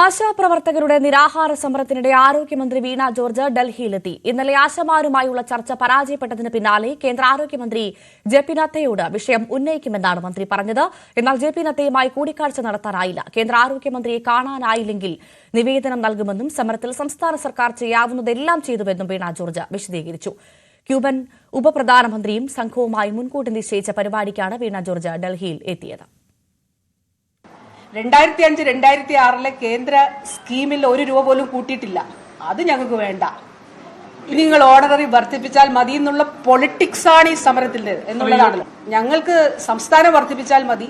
ആശാപ്രവർത്തകരുടെ നിരാഹാര സമരത്തിനിടെ ആരോഗ്യമന്ത്രി വീണ ജോർജ് ഡൽഹിയിലെത്തി. ഇന്നലെ ആശമാരുമായുള്ള ചർച്ച പരാജയപ്പെട്ടതിന് പിന്നാലെ കേന്ദ്ര ആരോഗ്യമന്ത്രി ജെ പി നദ്ദയോട് വിഷയം ഉന്നയിക്കുമെന്നാണ് മന്ത്രി പറഞ്ഞത്. എന്നാൽ ജെ പി നദ്ദയുമായി കൂടിക്കാഴ്ച നടത്താനായില്ല. കേന്ദ്ര ആരോഗ്യമന്ത്രിയെ കാണാനായില്ലെങ്കിൽ നിവേദനം നൽകുമെന്നും സമരത്തിൽ സംസ്ഥാന സർക്കാർ ചെയ്യാവുന്നതെല്ലാം ചെയ്തുവെന്നും വീണ ജോർജ് വിശദീകരിച്ചു. ക്യൂബൻ ഉപപ്രധാനമന്ത്രിയും സംഘവുമായി മുൻകൂട്ടി നിശ്ചയിച്ച പരിപാടിക്കാണ് വീണ ജോർജ് ഡൽഹിയിൽ എത്തിയത്. രണ്ടായിരത്തി അഞ്ച് രണ്ടായിരത്തി ആറിലെ കേന്ദ്ര സ്കീമിൽ ഒരു രൂപ പോലും കൂട്ടിയിട്ടില്ല. അത് ഞങ്ങൾക്ക് വേണ്ട. ഇനി നിങ്ങൾ ഓണററി വർദ്ധിപ്പിച്ചാൽ മതി എന്നുള്ള പൊളിറ്റിക്സ് ആണ് ഈ സമരത്തിന്റെ എന്നുള്ളതാണല്ലോ. ഞങ്ങൾക്ക് സംസ്ഥാനം വർദ്ധിപ്പിച്ചാൽ മതി.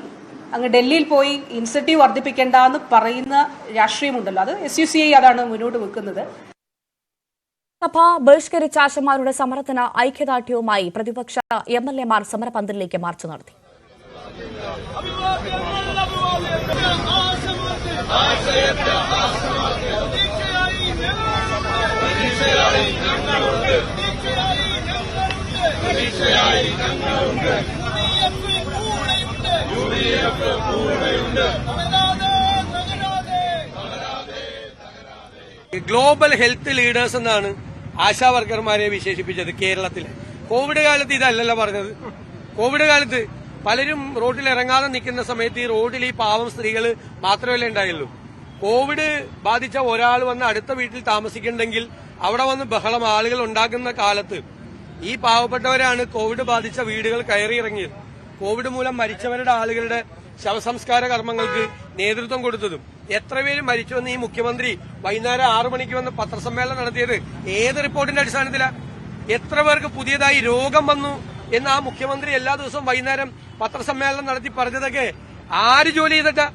അങ്ങ് ഡൽഹിയിൽ പോയി ഇൻസെന്റീവ് വർദ്ധിപ്പിക്കേണ്ട എന്ന് പറയുന്ന രാഷ്ട്രീയമുണ്ടല്ലോ. അത് എസ് യു സി ഐ അതാണ് മുന്നോട്ട് വെക്കുന്നത്. സഭ ബഹിഷ്കരിച്ച ആശമാരുടെ സമരത്തിന് ഐക്യദാർഢ്യവുമായി പ്രതിപക്ഷ എം എൽ എമാർ സമരപന്തലിലേക്ക് മാർച്ച് നടത്തി. ഗ്ലോബൽ ഹെൽത്ത് ലീഡേഴ്സ് എന്നാണ് ആശാ വർക്കർമാരെ വിശേഷിപ്പിച്ചത് കേരളത്തിൽ കോവിഡ് കാലത്ത് ഇതല്ലല്ലോ പറഞ്ഞത്. കോവിഡ് കാലത്ത് പലരും റോഡിൽ ഇറങ്ങാതെ നിൽക്കുന്ന സമയത്ത് ഈ റോഡിൽ ഈ പാവം സ്ത്രീകൾ മാത്രമല്ലേ ഉണ്ടായുള്ളൂ. കോവിഡ് ബാധിച്ച ഒരാൾ വന്ന് അടുത്ത വീട്ടിൽ താമസിക്കുന്നുണ്ടെങ്കിൽ അവിടെ വന്ന് ബഹളം ആളുകൾ ഉണ്ടാക്കുന്ന കാലത്ത് ഈ പാവപ്പെട്ടവരാണ് കോവിഡ് ബാധിച്ച വീടുകൾ കയറി ഇറങ്ങിയത് കോവിഡ് മൂലം മരിച്ചവരുടെ ആളുകളുടെ ശവസംസ്കാര കർമ്മങ്ങൾക്ക് നേതൃത്വം കൊടുത്തതും എത്ര പേര് മരിച്ചുവെന്ന് ഈ മുഖ്യമന്ത്രി വൈകുന്നേരം ആറു മണിക്ക് വന്ന് പത്രസമ്മേളനം നടത്തിയത് ഏത് റിപ്പോർട്ടിന്റെ അടിസ്ഥാനത്തിലാണ് എത്ര പേർക്ക് പുതിയതായി രോഗം വന്നു? എന്ന് ആ മുഖ്യമന്ത്രി എല്ലാ ദിവസവും വൈകുന്നേരം പത്രസമ്മേളനം നടത്തി പറഞ്ഞതൊക്കെ ആര് ജോലി ചെയ്തിട്ട്?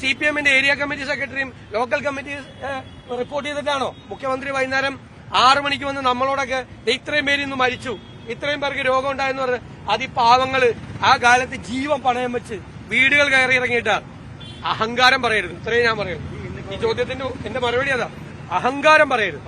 സി പി എമ്മിന്റെ ഏരിയ കമ്മിറ്റി സെക്രട്ടറിയും ലോക്കൽ കമ്മിറ്റി റിപ്പോർട്ട് ചെയ്തിട്ടാണോ? മുഖ്യമന്ത്രി വൈകുന്നേരം ആറു മണിക്ക് വന്ന് നമ്മളോടൊക്കെ "ദേ ഇത്രയും പേര് ഇന്ന് മരിച്ചു. ഇത്രയും പേർക്ക് രോഗം ഉണ്ടായെന്ന് പറഞ്ഞ് അത് ഈ പാവങ്ങൾ ആ കാലത്ത് ജീവൻ പണയം വെച്ച് വീടുകൾ കയറി ഇറങ്ങിയിട്ട് അഹങ്കാരം പറയരുത്. ഇത്രയും ഞാൻ പറയുന്നു ഈ ചോദ്യത്തിന്റെ എന്റെ മറുപടി അതാ. അഹങ്കാരം പറയരുത്.